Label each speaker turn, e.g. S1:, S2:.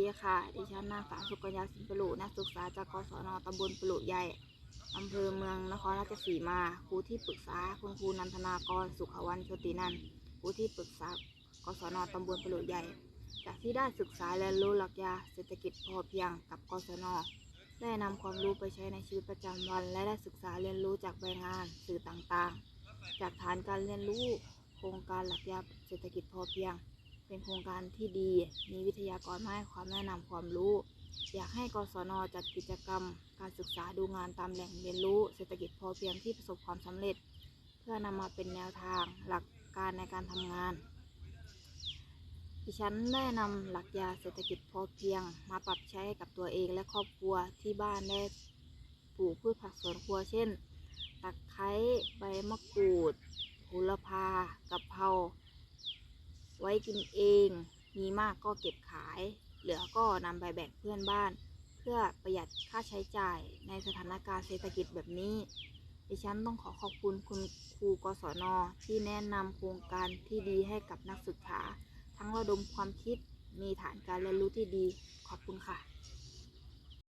S1: ดีค่ะ ดิฉันนางสาวสุกัญญาสินปลุนักศึกษาจากกศนตำบลปลุใหญ่ อำเภอเมืองนครราชสีมา ครูที่ปรึกษาคุณครูนันทนากร สุขวันโชตินันครูที่ปรึกษากศนตำบลปลุใหญ่ จากที่ได้ศึกษาและรู้หลักยาเศรษฐกิจพอเพียงกับกศน ได้นำความรู้ไปใช้ในชีวิตประจำวัน และได้ศึกษาเรียนรู้จากใบงานสื่อต่างๆ จากฐานการเรียนรู้โครงการหลักยาเศรษฐกิจพอเพียง เป็นโครงการที่ดี มีวิทยากรมาให้ความแนะนำความรู้ อยากให้กศนจัดกิจกรรม การศึกษาดูงานตามแหล่งเรียนรู้เศรษฐกิจพอเพียงที่ประสบความสำเร็จ เพื่อนำมาเป็นแนวทางหลักการในการทำงาน ดิฉันได้นำหลักยาเศรษฐกิจพอเพียง มาปรับใช้กับตัวเองและครอบครัวที่บ้านได้ปลูกพืชผักสวนครัวเช่นตะไคร้ใบมะกรูดโหระพากะเพรา ว้กินเอง มีมากก็เก็บขาย เหลือก็นำไปแบ่งเพื่อนบ้าน เพื่อประหยัดค่าใช้จ่ายในสถานการณ์เศรษฐกิจแบบนี้ ดิฉันต้องขอขอบคุณคุณครูกศนที่แนะนำโครงการที่ดีให้กับนักศึกษา ทั้งระดมความคิดมีฐานการเรียนรู้ที่ดี ขอบคุณค่ะ